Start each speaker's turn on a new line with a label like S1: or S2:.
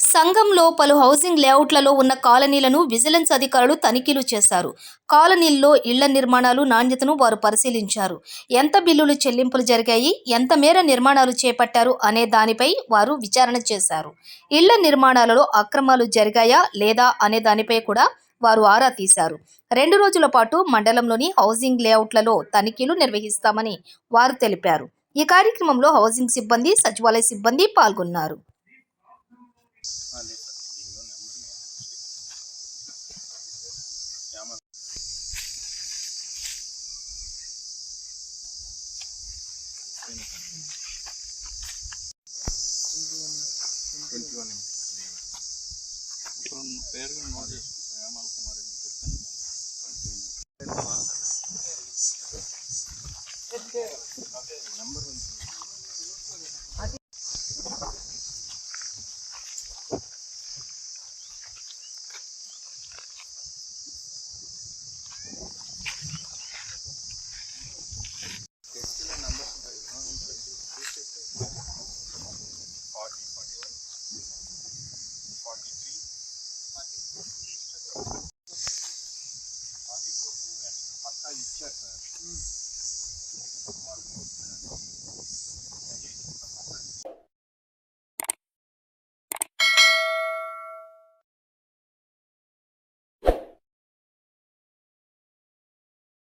S1: సంఘంలో పలు హౌసింగ్ లేఅవుట్లలో ఉన్న కాలనీలను విజిలెన్స్ అధికారులు తనిఖీలు చేశారు. కాలనీల్లో ఇళ్ళ నిర్మాణాలు నాణ్యతను వారు పరిశీలించారు. ఎంత బిల్లులు చెల్లింపులు జరిగాయి? ఎంత మేర నిర్మాణాలు చేపట్టారు? అనే దానిపై వారు విచారణ చేశారు. ఇళ్ళ నిర్మాణాలలో అక్రమాలు జరిగాయా? లేదా? అనే దానిపై కూడా వారు ఆరా తీశారు రెండు రోజుల పాటు మండలంలోని హౌసింగ్ లేఅవుట్లలో తనిఖీలు నిర్వహిస్తామని వారు తెలిపారు ఈ కార్యక్రమంలో హౌసింగ్ సిబ్బంది సచివాలయ సిబ్బంది పాల్గొన్నారు
S2: పేరు నోట్ చేసుకో நம்பர் வந்து ставить честно.